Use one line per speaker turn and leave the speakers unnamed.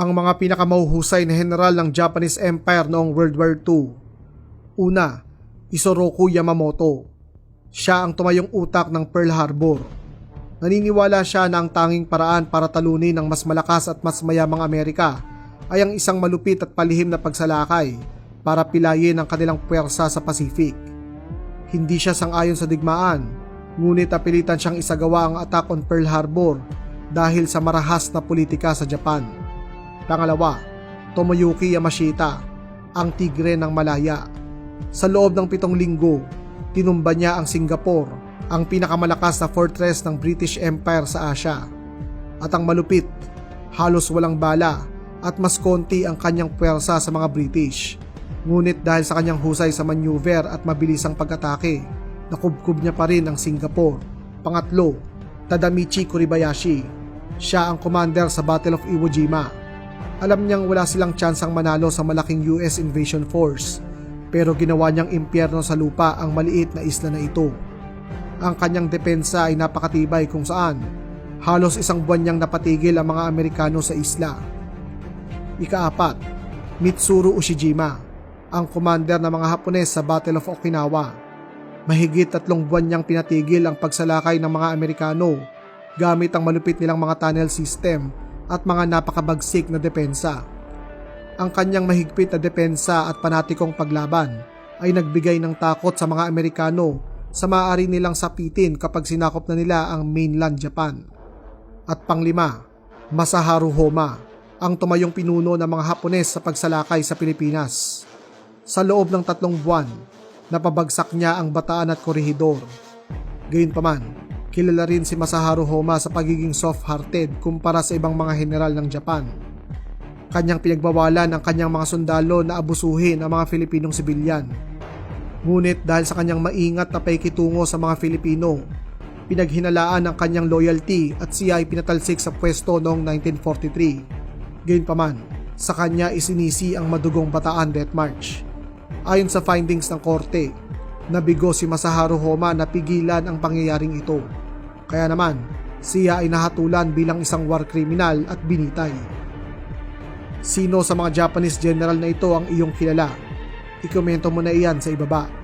ang mga pinakamahuhusay na general ng Japanese Empire noong World War II. Una, Isoroku Yamamoto. Siya ang tumayong utak ng Pearl Harbor. Naniniwala siya na ang tanging paraan para talunin ng mas malakas at mas mayamang Amerika ay ang isang malupit at palihim na pagsalakay para pilayin ang kanilang puwersa sa Pacific. Hindi siya sangayon sa digmaan, ngunit apilitan siyang isagawa ang attack on Pearl Harbor dahil sa marahas na politika sa Japan. Pangalawa, Tomoyuki Yamashita, ang tigre ng Malaya. Sa loob ng pitong linggo, tinumba niya ang Singapore, ang pinakamalakas na fortress ng British Empire sa Asia. At ang malupit, halos walang bala at mas konti ang kanyang puwersa sa mga British. Ngunit dahil sa kanyang husay sa maneuver at mabilisang pag-atake, nakubkub niya pa rin ang Singapore. Pangatlo, Tadamichi Kuribayashi. Siya ang commander sa Battle of Iwo Jima. Alam niyang wala silang tsansang manalo sa malaking US invasion force, pero ginawa niyang impyerno sa lupa ang maliit na isla na ito. Ang kanyang depensa ay napakatibay kung saan halos isang buwan niyang napatigil ang mga Amerikano sa isla. Ikaapat, Mitsuru Ushijima, ang commander ng mga Hapones sa Battle of Okinawa. Mahigit tatlong buwan niyang pinatigil ang pagsalakay ng mga Amerikano gamit ang malupit nilang mga tunnel system at mga napakabagsik na depensa. Ang kanyang mahigpit na depensa at panatikong paglaban ay nagbigay ng takot sa mga Amerikano sa maaari nilang sapitin kapag sinakop na nila ang mainland Japan. At panglima, Masaharu Homa, ang tumayong pinuno ng mga Hapones sa pagsalakay sa Pilipinas. Sa loob ng tatlong buwan, napabagsak niya ang bataan at korehidor. Gayunpaman, kilala rin si Masaharu Homa sa pagiging soft-hearted kumpara sa ibang mga general ng Japan. Kanyang pinagbawalan ang kanyang mga sundalo na abusuhin ang mga Filipinong sibilyan. Ngunit dahil sa kanyang maingat na paikitungo sa mga Filipino, pinaghinalaan ang kanyang loyalty at siya ay pinatalsik sa pwesto noong 1943. Gayunpaman, sa kanya isinisi ang madugong bataan death march. Ayon sa findings ng korte, nabigo si Masaharu Homa na pigilan ang pangyayaring ito. Kaya naman, siya ay nahatulan bilang isang war criminal at binitay. Sino sa mga Japanese general na ito ang iyong kilala? Ikomento mo na iyan sa ibaba.